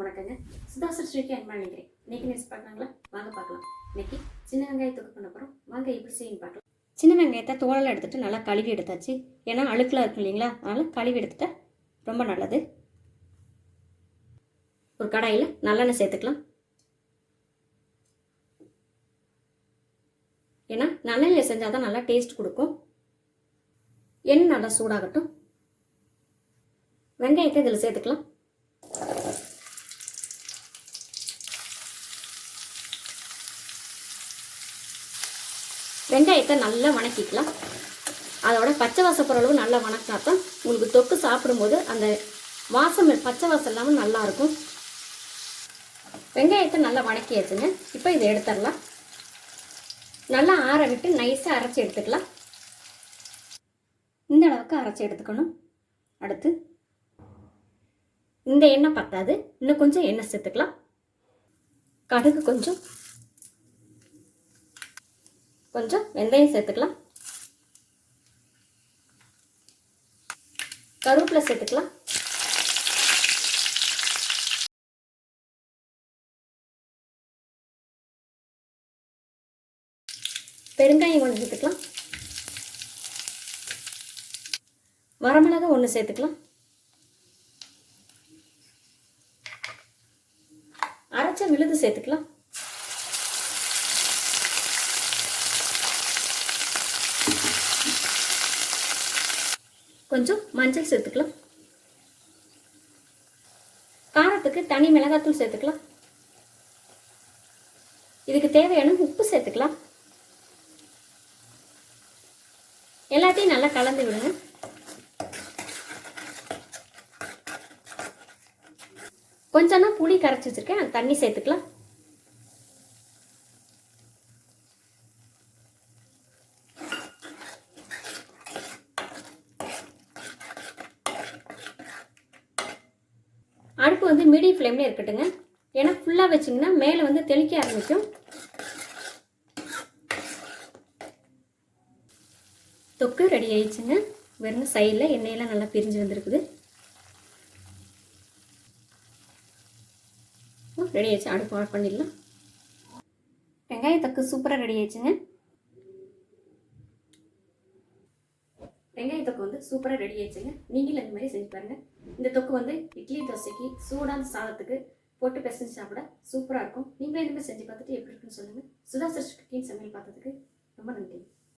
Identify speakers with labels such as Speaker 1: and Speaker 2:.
Speaker 1: வணக்கங்க. சுதாசர் ஸ்ரீக்கு அன்பா நினைக்கிறேன் இன்னைக்கு நியூஸ் பார்க்கலாங்களா? வாங்க பார்க்கலாம். இன்னைக்கு சின்ன வெங்காயத்துக்கு பண்ண போகிறோம் வாங்க எப்படி செய்யும் பார்க்கலாம். சின்ன வெங்காயத்தை தோலில் எடுத்துட்டு நல்லா கழுவி எடுத்தாச்சு. ஏன்னா அழுக்கலாம் இருக்கு இல்லைங்களா? அதனால் கழுவி எடுத்துட்டா ரொம்ப நல்லது. ஒரு கடாயில் நல்லெண்ணெய் சேர்த்துக்கலாம். ஏன்னா நல்லெண்ணெய் செஞ்சால் தான் நல்லா டேஸ்ட் கொடுக்கும். எண்ணெய் நல்லா சூடாகட்டும். வெங்காயத்தை இதில் சேர்த்துக்கலாம். வெங்காயத்தை நல்லா வணக்கிக்கலாம். அதோட பச்சை வாசம் அளவு நல்லா வணக்கினா தான் உங்களுக்கு தொக்கு சாப்பிடும்போது அந்த வாசம் பச்சை வாசம் இல்லாமல் நல்லாயிருக்கும் வெங்காயத்தை நல்லா வணக்கியாச்சுங்க. இப்போ இதை எடுத்துடலாம். நல்லா ஆற விட்டு நைஸாக அரைச்சி எடுத்துக்கலாம். இந்த அளவுக்கு அரைச்சி எடுத்துக்கணும். அடுத்து இந்த எண்ணெய் பத்தாது. இன்னும் கொஞ்சம் எண்ணெய் சேர்த்துக்கலாம். கடுகு கொஞ்சம் கொஞ்சம் வெந்தயம் சேர்த்துக்கலாம். கருவேப்பிலை சேர்த்துக்கலாம். பெருங்காயம் கொஞ்சம் சேர்த்துக்கலாம். வரமிளகா ஒன்று சேர்த்துக்கலாம். அரைச்ச விழுது சேர்த்துக்கலாம். கொஞ்சம் மஞ்சள் சேர்த்துக்கலாம். காரத்துக்கு தனி மிளகாத்தூள் சேர்த்துக்கலாம். இதுக்கு தேவையான உப்பு சேர்த்துக்கலாம். எல்லாத்தையும் நல்லா கலந்து விடுங்க. கொஞ்சம்னா புளி கரைச்சி வச்சிருக்கேன். தண்ணி சேர்த்துக்கலாம். அடுப்பு வந்து மீடியம் ஃப்ளேம்ல இருக்கட்டுங்க. ஏன்னா ஃபுல்லாக வச்சிங்கன்னா மேலே வந்து தெளிக்க ஆரம்பிக்கும். தொக்கு ரெடி ஆயிடுச்சுங்க. வெறும் சைடில் எண்ணெயெல்லாம் நல்லா பிரிஞ்சு வந்திருக்குது. ரெடி ஆயிடுச்சு. அடுப்பு ஆஃப் பண்ணிடலாம். வெங்காய தொக்கு சூப்பராக ரெடி ஆயிடுச்சுங்க. வெங்காய தொக்கு வந்து சூப்பராக ரெடி ஆயிடுச்சுங்க. நீங்களும் இந்த மாதிரி செஞ்சு பாருங்கள் இந்த தொக்கு வந்து இட்லி தோசைக்கு சூடான சாதத்துக்கு போட்டு பிசைஞ்சு சாப்பிட சூப்பராக இருக்கும். நீங்களும் இந்த மாதிரி செஞ்சு பார்த்துட்டு எப்படி இருக்குன்னு சொல்லுங்கள் சுதா சஷ்டின் சமையல் பார்த்ததுக்கு ரொம்ப நன்றி.